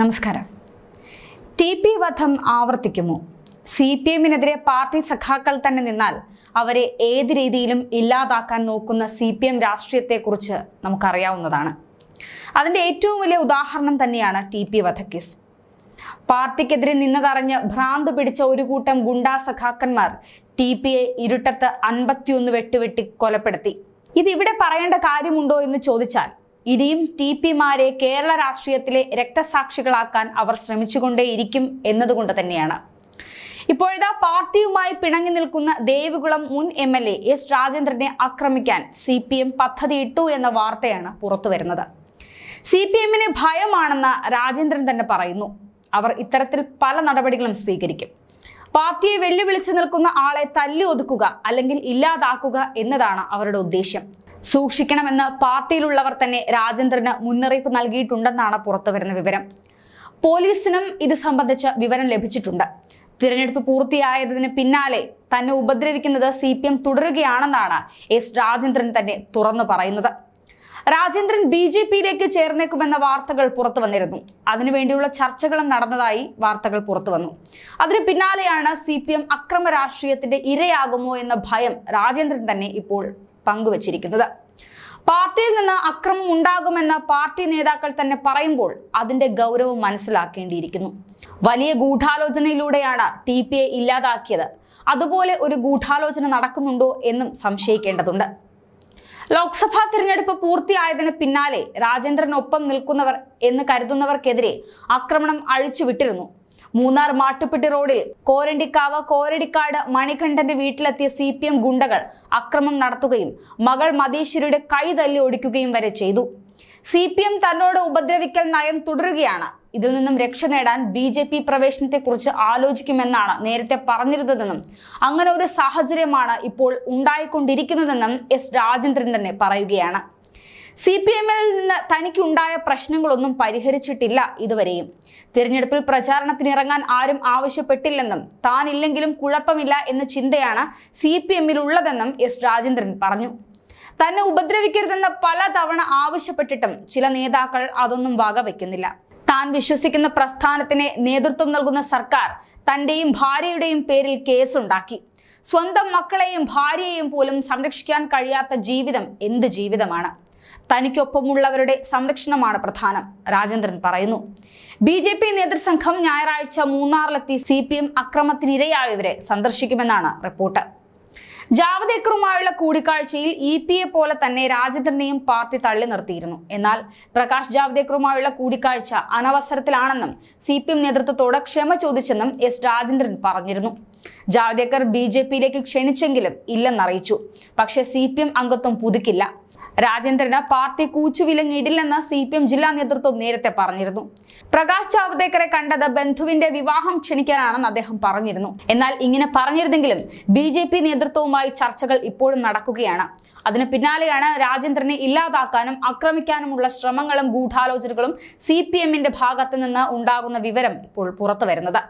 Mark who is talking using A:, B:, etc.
A: നമസ്കാരം. T P വധം ആവർത്തിക്കുമോ? സി പി എമ്മിനെതിരെ പാർട്ടി സഖാക്കൾ തന്നെ നിന്നാൽ അവരെ ഏത് രീതിയിലും ഇല്ലാതാക്കാൻ നോക്കുന്ന സി പി എം രാഷ്ട്രീയത്തെക്കുറിച്ച് നമുക്കറിയാവുന്നതാണ്. അതിന്റെ ഏറ്റവും വലിയ ഉദാഹരണം തന്നെയാണ് ടി പി വധക്കേസ്. പാർട്ടിക്കെതിരെ നിന്നതറിഞ്ഞ് ഭ്രാന്ത് പിടിച്ച ഒരു കൂട്ടം ഗുണ്ടാ സഖാക്കന്മാർ ടി പിയെ ഇരുട്ടത്ത് അൻപത്തിയൊന്ന് വെട്ടുവെട്ടി കൊലപ്പെടുത്തി. ഇതിവിടെ പറയേണ്ട കാര്യമുണ്ടോ എന്ന് ചോദിച്ചാൽ ഇനിയും ടി പിമാരെ കേരള രാഷ്ട്രീയത്തിലെ രക്തസാക്ഷികളാക്കാൻ അവർ ശ്രമിച്ചുകൊണ്ടേയിരിക്കും എന്നതുകൊണ്ട് തന്നെയാണ്. ഇപ്പോഴിതാ പാർട്ടിയുമായി പിണങ്ങി നിൽക്കുന്ന ദേവികുളം മുൻ എം എൽ എ എസ് രാജേന്ദ്രനെ ആക്രമിക്കാൻ സി പി എം പദ്ധതിയിട്ടു എന്ന വാർത്തയാണ് പുറത്തുവരുന്നത് സി പി എമ്മിന് ഭയമാണെന്ന് രാജേന്ദ്രൻ തന്നെ പറയുന്നു. അവർ ഇത്തരത്തിൽ പല നടപടികളും സ്വീകരിക്കും. പാർട്ടിയെ വെല്ലുവിളിച്ചു നിൽക്കുന്ന ആളെ തല്ലി ഒതുക്കുക അല്ലെങ്കിൽ ഇല്ലാതാക്കുക എന്നതാണ് അവരുടെ ഉദ്ദേശ്യം. സൂക്ഷിക്കണമെന്ന് പാർട്ടിയിലുള്ളവർ തന്നെ രാജേന്ദ്രന് മുന്നറിയിപ്പ് നൽകിയിട്ടുണ്ടെന്നാണ് പുറത്തുവരുന്ന വിവരം. പോലീസിനും ഇത് സംബന്ധിച്ച് വിവരം ലഭിച്ചിട്ടുണ്ട്. തിരഞ്ഞെടുപ്പ് പൂർത്തിയായതിന് പിന്നാലെ തന്നെ ഉപദ്രവിക്കുന്നത് സി പി എം തുടരുകയാണെന്നാണ് എസ് രാജേന്ദ്രൻ തന്നെ തുറന്നു പറയുന്നത്. രാജേന്ദ്രൻ ബി ജെ പിയിലേക്ക് ചേർന്നേക്കുമെന്ന വാർത്തകൾ പുറത്തു വന്നിരുന്നു അതിനുവേണ്ടിയുള്ള ചർച്ചകളും നടന്നതായി വാർത്തകൾ പുറത്തു വന്നു അതിന് പിന്നാലെയാണ് സി പി എം അക്രമ രാഷ്ട്രീയത്തിന്റെ ഇരയാകുമോ എന്ന ഭയം രാജേന്ദ്രൻ തന്നെ ഇപ്പോൾ പങ്കുവച്ചിരിക്കുന്നത്. പാർട്ടിയിൽ നിന്ന് അക്രമം ഉണ്ടാകുമെന്ന് പാർട്ടി നേതാക്കൾ തന്നെ പറയുമ്പോൾ അതിന്റെ ഗൗരവം മനസ്സിലാക്കേണ്ടിയിരിക്കുന്നു. വലിയ ഗൂഢാലോചനയിലൂടെയാണ് ടി പി എ ഇല്ലാതാക്കിയത്. അതുപോലെ ഒരു ഗൂഢാലോചന നടക്കുന്നുണ്ടോ എന്നും സംശയിക്കേണ്ടതുണ്ട്. ലോക്സഭാ തിരഞ്ഞെടുപ്പ് പൂർത്തിയായതിന് പിന്നാലെ രാജേന്ദ്രനൊപ്പം നിൽക്കുന്നവർ എന്ന് കരുതുന്നവർക്കെതിരെ ആക്രമണം അഴിച്ചുവിട്ടിരുന്നു. മൂന്നാർ മാട്ടുപ്പെട്ടി റോഡിൽ കോരണ്ടിക്കാവ് കോരടിക്കാട് മണികണ്ഠന്റെ വീട്ടിലെത്തിയ സി പി എം ഗുണ്ടകൾ അക്രമം നടത്തുകയും മകൾ മതീശ്വരിയുടെ കൈ തല്ലി ഒടിക്കുകയും വരെ ചെയ്തു. സി പി എം തന്നോട് ഉപദ്രവിക്കൽ നയം തുടരുകയാണ്. ഇതിൽ നിന്നും രക്ഷ നേടാൻ ബി ജെ പി പ്രവേശനത്തെക്കുറിച്ച് ആലോചിക്കുമെന്നാണ് നേരത്തെ പറഞ്ഞിരുന്നതെന്നും അങ്ങനെ ഒരു സാഹചര്യമാണ് ഇപ്പോൾ ഉണ്ടായിക്കൊണ്ടിരിക്കുന്നതെന്നും എസ് രാജേന്ദ്രൻ തന്നെ പറയുകയാണ്. സി പി എമ്മിൽ നിന്ന് തനിക്കുണ്ടായ പ്രശ്നങ്ങളൊന്നും പരിഹരിച്ചിട്ടില്ല ഇതുവരെയും. തിരഞ്ഞെടുപ്പിൽ പ്രചാരണത്തിനിറങ്ങാൻ ആരും ആവശ്യപ്പെട്ടില്ലെന്നും താനില്ലെങ്കിലും കുഴപ്പമില്ല എന്ന ചിന്തയാണ് സി പി എമ്മിലുള്ളതെന്നും എസ് രാജേന്ദ്രൻ പറഞ്ഞു. തന്നെ ഉപദ്രവിക്കരുതെന്ന് പല തവണ ആവശ്യപ്പെട്ടിട്ടും ചില നേതാക്കൾ അതൊന്നും വകവെക്കുന്നില്ല. താൻ വിശ്വസിക്കുന്ന പ്രസ്ഥാനത്തിന് നേതൃത്വം നൽകുന്ന സർക്കാർ തന്റെയും ഭാര്യയുടെയും പേരിൽ കേസുണ്ടാക്കി. സ്വന്തം മക്കളെയും ഭാര്യയെയും പോലും സംരക്ഷിക്കാൻ കഴിയാത്ത ജീവിതം എന്ത് ജീവിതമാണ്? തനിക്കൊപ്പമുള്ളവരുടെ സംരക്ഷണമാണ് പ്രധാനം രാജേന്ദ്രൻ പറയുന്നു. ബി ജെ പി നേതൃസംഘം ഞായറാഴ്ച മൂന്നാറിലെത്തി സി പി എം അക്രമത്തിനിരയായവരെ സന്ദർശിക്കുമെന്നാണ് റിപ്പോർട്ട്. ജാവദേക്കറുമായുള്ള കൂടിക്കാഴ്ചയിൽ ഇ പി എ പോലെ തന്നെ രാജേന്ദ്രനെയും പാർട്ടി തള്ളി നിർത്തിയിരുന്നു. എന്നാൽ പ്രകാശ് ജാവദേക്കറുമായുള്ള കൂടിക്കാഴ്ച അനവസരത്തിലാണെന്നും സി പി എം നേതൃത്വത്തോട് ക്ഷമ ചോദിച്ചെന്നും എസ് രാജേന്ദ്രൻ പറഞ്ഞിരുന്നു. ജാവദേക്കർ ബി ജെ പിയിലേക്ക് ക്ഷണിച്ചെങ്കിലും ഇല്ലെന്നറിയിച്ചു. പക്ഷേ സി പി എം അംഗത്വം പുതുക്കില്ല. രാജേന്ദ്രന് പാർട്ടി കൂച്ചുവിലങ്ങിടില്ലെന്ന് സി പി എം ജില്ലാ നേതൃത്വം നേരത്തെ പറഞ്ഞിരുന്നു. പ്രകാശ് ജാവ്ദേക്കറെ കണ്ടത് ബന്ധുവിന്റെ വിവാഹം ക്ഷണിക്കാനാണെന്ന് അദ്ദേഹം പറഞ്ഞിരുന്നു. എന്നാൽ ഇങ്ങനെ പറഞ്ഞിരുന്നെങ്കിലും ബി ജെ പി നേതൃത്വവുമായി ചർച്ചകൾ ഇപ്പോഴും നടക്കുകയാണ്. അതിന് പിന്നാലെയാണ് രാജേന്ദ്രനെ ഇല്ലാതാക്കാനും ആക്രമിക്കാനുമുള്ള ശ്രമങ്ങളും ഗൂഢാലോചനകളും സി പി എമ്മിന്റെ ഭാഗത്തു നിന്ന് ഉണ്ടാകുന്ന വിവരം ഇപ്പോൾ പുറത്തു വരുന്നത്